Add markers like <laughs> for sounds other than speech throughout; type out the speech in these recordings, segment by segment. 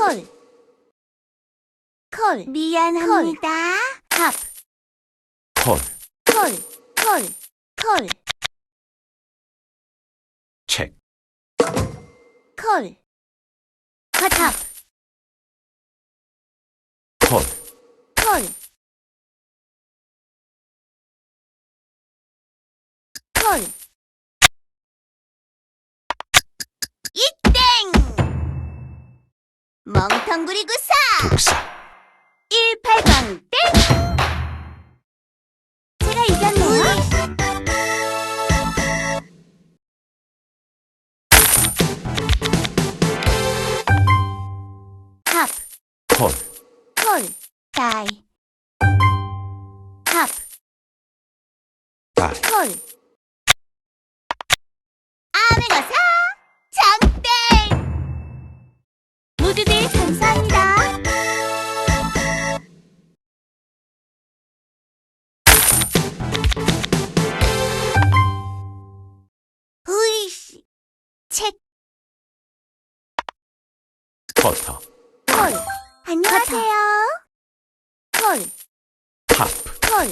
콜, 콜, 미안합니다. 합, 콜, 콜, 콜, 콜, 책, 콜, 컷합, 콜, 콜, 콜, 멍텅구리 구사! 독사, 18광 땡! 제가 이겼네요. 합, 콜, 콜, 다이. 합, 다이, 콜, 아메가사! 모두들 감사합니다. 으이씨! 책! 버터, 콜, 안녕하세요. 콜, 하프, 콜,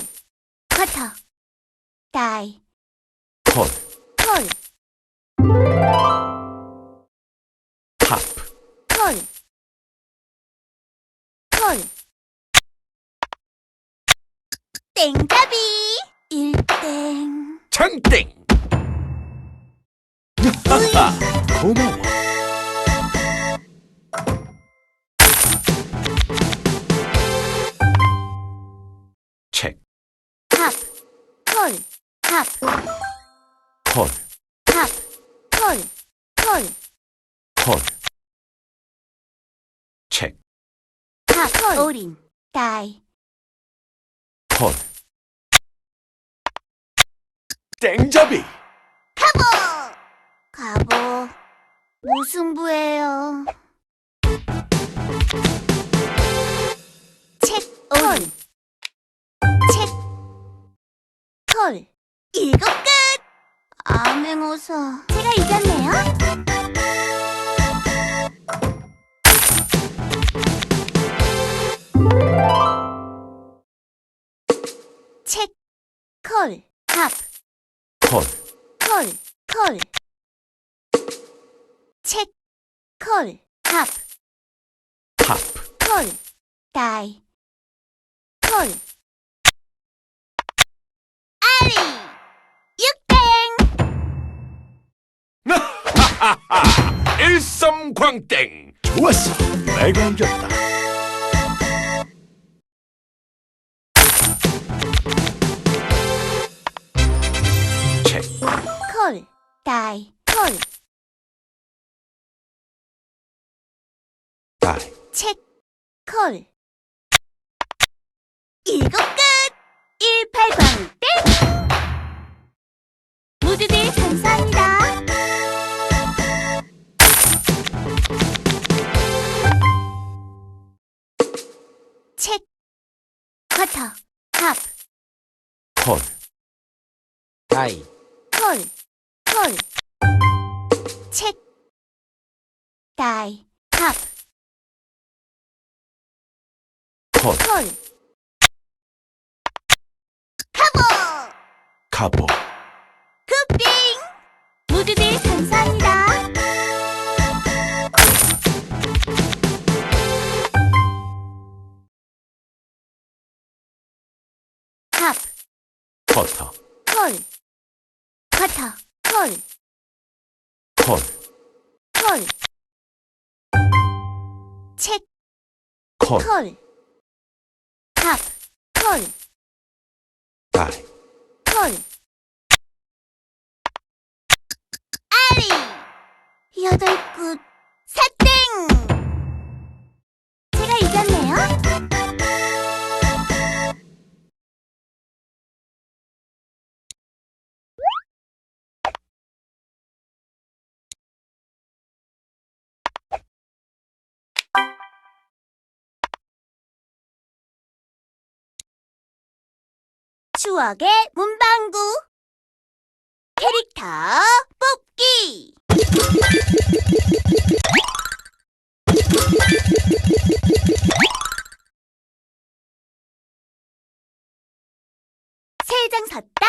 커터. 다이. 콜, 콜, 하프, 콜, 콜, 땡잡이! 1땡. 장땡! 하하, 고마워. 책, 합, 콜, 합, 콜, 합, 콜, 콜, 콜, 합, 콜, 올인. 다이. 콜. 땡잡이! 가보! 가보. 무승부예요. 책, 콜, 올인. 책, 콜. 일곱 끝! 암행어사. 제가 이겼네요. 콜, 합, 콜, 콜, 콜, 책, 콜, 합, 하프, 콜, 다이. 콜, 아리! 육땡! <laughs> 일섬광땡! 좋았어! 내가 이겼다. 콜, 다이. 콜, 다이, 책, 콜, 일곱 끝! 일팔광 땡! 모두들 감사합니다. 책, 커터, 합, 콜, 다이, 콜, 콜, 책, 다이. 합, 콜, 콜, 가보! 가보, 굿빙! 모두들 감사합니다. 합, 버터, 콜, 커터. 콜, 콜, 콜, 책, 콜, 콜, 합, 콜, 다이, 콜, 아리! 여덟 끝. 추억의 문방구. 캐릭터 뽑기. 세 장 샀다.